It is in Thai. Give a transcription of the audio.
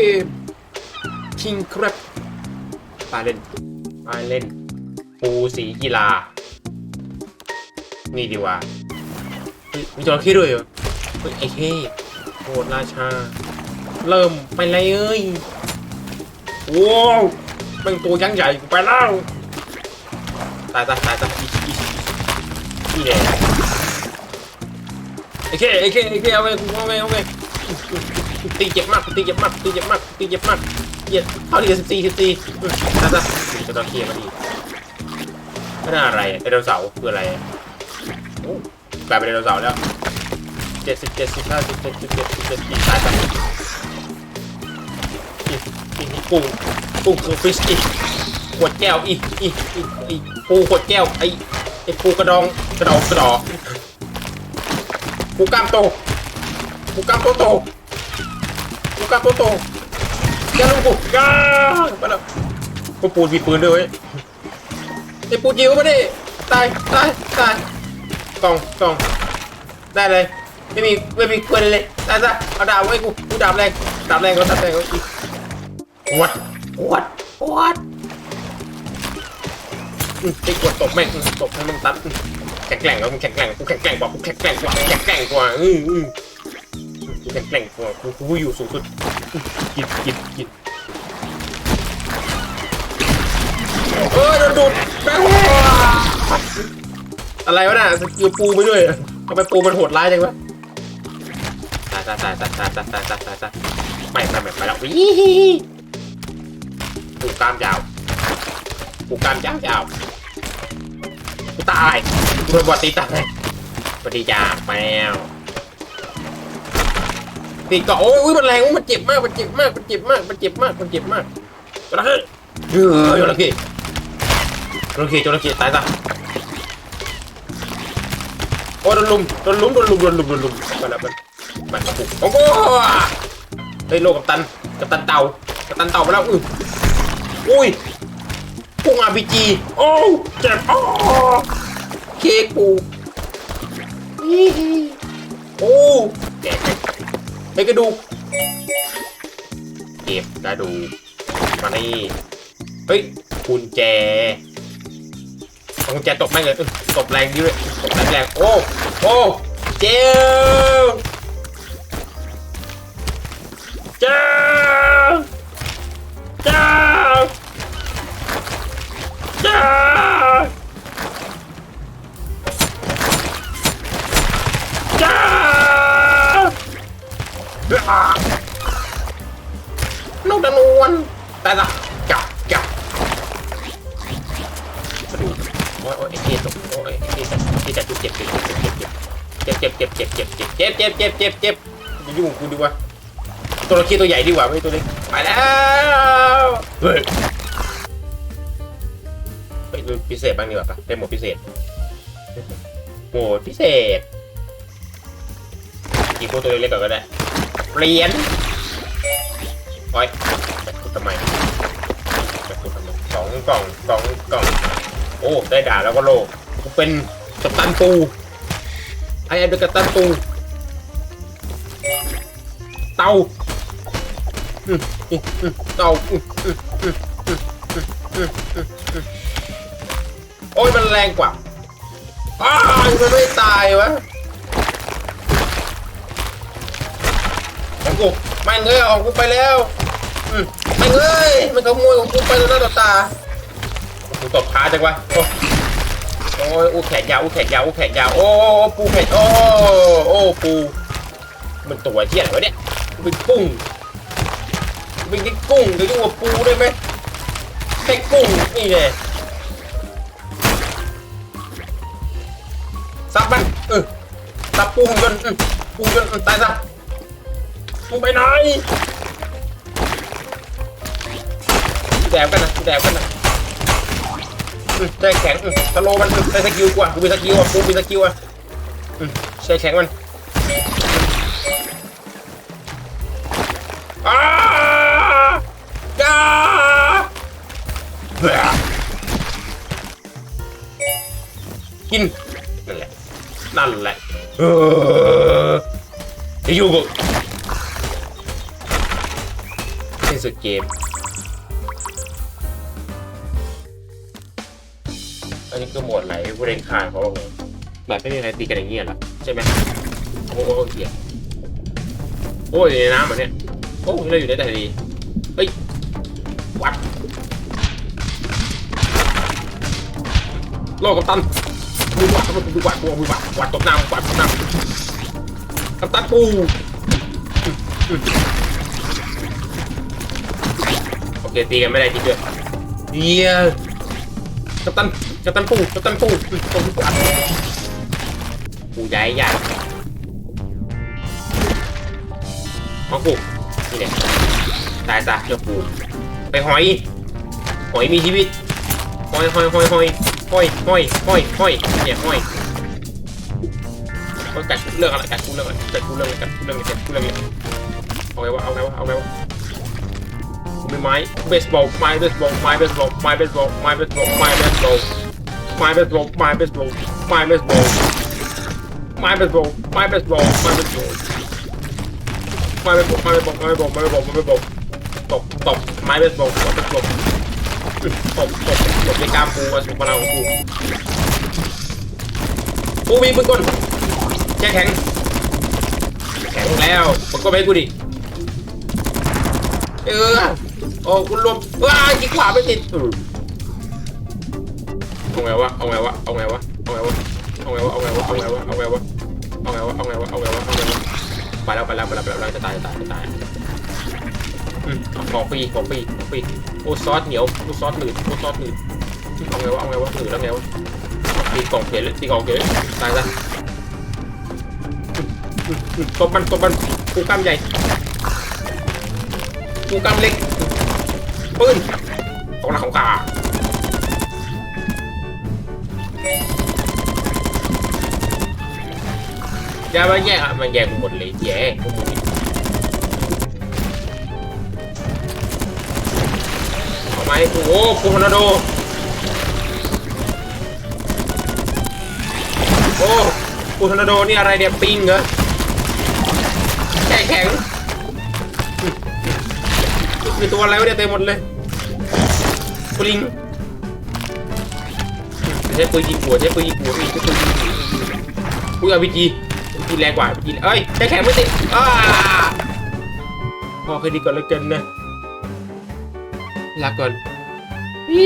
เกมคิงครับไปเล่นไปเล่น ปูสีกีฬา นี่ดีว่ามีจระเข้ด้วยเหรอเฮ้ยไอ้เค้โคตรราชา เริ่มไปเลยเอ้ยว้าวเป็นตัวยังใหญ่กูไปแล้วตายตายตายตายอีอีอีเนี่ยไอ้เค้ไอ้เค้ไอ้เค้เอาไปกูเอาไปเอาไป ตีเจ็บมากตีเจ็บมากตีเจ็บมากตีเจ็บมากเหยียดเท่าที่สิบสี่สิบสี่ตายตายมีจระเข้มาดีไม่น่าอะไรไดโนเสาร์คืออะไรกลายเป็นไดโนเสาร์แล้วเจ็ดสิบเจ็ดสิบห้าสิบเจ็ดสิบเจ็ดสิบเจ็ดอีกตายตายอีกอีกปูปูคือฟิชอีกขวดแก้วอีกอีกอีกอีกปูขวดแก้วไอไอปูกระดองกระดองกระดอปูกล้ามโตปูกล้ามโตโต ก้าโตโตแกลูกปูก้าไปแล้วปูปูมีปืนด้วยเว้ยไอปูจิ๋วมาดิตายตายตายกล่องกล่องได้เลยไม่มีไม่มีปืนเลยตายซะเอาดาบไว้กูกูดาบแรงดาบแรงก็ดาบแรงก็อีกวัดวัดวัดไอ้กดตบแม่งตบให้มันตัดแข็งแกร่งแล้วมึงแข็งแกร่งกูแข็งแกร่งกว่ากูแข็งแกร่งกว่าแข็งแกร่งกว่าอืออือ แกร่งกว่ากูกูอยู่สูงสุดกินกินกินเออโดนดูดแป้งอะไรวะน่ะสกิลปูไปด้วยทำไมปูมันโหดร้ายจังวะตายตายตายตายตายตายตายตายตายไม่ไม่ไม่ไปแล้ววิ่งปูกล้ามยาวปูกล้ามยาวยาวกูตายกูโดนบอดตีตายสวัสดีจ้าแมว ตีเกาะโอ้ยมันแรงมันเจ็บมากมันเจ็บมากมันเจ็บมากมันเจ็บมากมันเจ็บมากจระเข้เฮ้ยจระเข้จระเข้จระเข้ตายซะโอ้โดนลุมโดนลุมโดนลุมโดนลุมโดนลุมไปแล้วมันมันกระปุกโอ้โหเฮ้ยโลกับตันกับตันเต่ากับตันเต่าไปแล้วอืออุ้ยพุงอาร์พีจีโอ้เจ็บโอ้เค้กปูอีโอ้แกะไอ้กระดูก เก็บกระดูกมานี่เฮ้ยกุญแจกุญแจตกแม่งเลยตกแรงดิเลยตกแรงแรงโอ้โอ้เจ้า ลูกตะนวนแต่ละจับจับกระดูกโอ้ยโอ้ยไอ้เจี๊ยบโอ้ยไอ้เจี๊ยบไอ้เจี๊ยบเจ็บเจ็บเจ็บเจ็บเจ็บเจ็บเจ็บเจ็บเจ็บเจ็บเจ็บเจ็บเจ็บเจ็บเจ็บยุ่งกูดีกว่าตัวเราคิดตัวใหญ่ดีกว่าไม่ตัวเล็กไปแล้วเฮ้ยไปดูพิเศษบ้างดีกว่าปะเป็นหมดพิเศษโหมดพิเศษกี่พวกตัวเล็กๆก่อนก็ได้ เหรียญโอ้ยจะขุทำไมจะขุทำไมสองกล่องสองกล่อง โอ้ ได้ด่าแล้วก็โลกูเป็นกัปตันปูไอ้ไอ้เป็กัปตันปูเตาเตาโอ้ยมันแรงกว่าอ้าวมันไม่ตายวะ ของกูไม่เงยของกูไปแล้วมไม่เงยมันขโมยของกูไปแล้วหน้าต่อตากูตบขาจังวะโอ้โอ้ยอู้แขนยาวอู้แขนยาวอู้แขนยาวโอ้ปูแขนโอ้โอ้ปูมันตัวเที่ยอะไรวะเนี่ยเป็นกุ้งเป็นแค่กุ้งเดี๋ยวยุ่งกับปูได้ไหมแค่กุ้งนี่ไงซับมันเออซับปูหุ่นยนต์ปูหุ่นยนต์ตายซะ มึงไปไหนแดกกันนะแดกกันนะอืมใจแข็งสโลมันใช้สกิลกว่ากูมีสกิลอะกูมีสกิลอะอืมใช้แข็งมันอ้าจ้ากินนั่นแหละนั่นแหละเออจะอยู่กั สุดเกมอันนี้คือโหมดไหนผู้เล่นข้างเขาบอกไงแบบไม่มีใครตีกันอย่างเงี้ยเหรอใช่ไหมโอ้โหเหี้ยโอ้ยอยู่ในน้ำเหมือนเนี่ยโอ้ยเราอยู่ในทะเลเฮ้ยวัดโลกกัปตันมือวัดมือวัดมือวัดวัดตกน้ำวัดตกน้ำกัปตันปู โอเคตีกันไม่ได้จริงด้วยเดียกัปตันกัปตันปูกัปตันปูตรงวัดปูย้ายยากมาปูนี่เนี่ยตายซะเจ้าปูไปหอย หอยมีชีวิตหอยหอยหอยหอยหอยหอยหอยหอยเนี่ยหอยเขากัดเรื่องอะไรกัดกูเรื่องอะไรกัดกูเรื่องอะไรกัดกูเรื่องอะไรกัดกูเรื่องอะไรเอาไงวะเอาไงวะเอาไงวะ มีไม้เบสบอลไม้เบสบอลไม้เบสบอลไม้เบสบอลไม้เบสบอลไม้เบสบอลไม้เบสบอลไม้เบสบอลไม้เบสบอลไม้เบสบอลไม้เบสบอลไม้เบสบอลไม้เบสบอลไม้เบสบอลไม้เบสบอลไม้เบสบอลไม้เบสบอลตบตบไม้เบสบอลไม้เบสบอลตบตบตบในกล้ามปูมาสุพลังของกูปูมีปืนกลแช่แข็งแข็งแล้วปืนกลไปกูดิเออ โอ้กูรวมว้ายิงขวาไม่ติดเอาไงวะเอาไงวะเอาไงวะเอาไงวะเอาไงวะเอาไงวะเอาไงวะเอาไงวะเอาไงวะเอาไงวะเอาไงวะเอาไงวะไปแล้วไปแล้วไปแล้วไปแล้วจะตายจะตายจะตายอืมเอาของฟรีของฟรีของฟรีโอ้ซอสเหนียวโอ้ซอสหนืดโอ้ซอสหนืดเอาไงวะเอาไงวะหนืดแล้วไงวะตีกล่องเขียนเลตีกล่องเขียนเลตายซะอืมอืมอืมตบมันตบมันกูกล้ามใหญ่กูกล้ามเล็ก ปืนของหลักของกาอย่ามาแย่งอะมันแย่งหมดเลยแย่งกูหมดเลยเอาไมโอ้โหปูทอร์นาโดโอ้ปูทอร์นาโดนี่อะไรเนี่ยปิงเหรอแข็ง แข็งมีตัวอะไรวะเนี่ยเต็มหมดเลยปลิงใช้ปืนยิงหัวใช้ปืนยิงหัวใช้ปืนยิงหัวปืนอาพีจีพีแรงกว่าพีจีเอ้ยได้แข็งไม่ติดอ้าพอคืนดีก่อนแล้วกันนะลาก่อนอี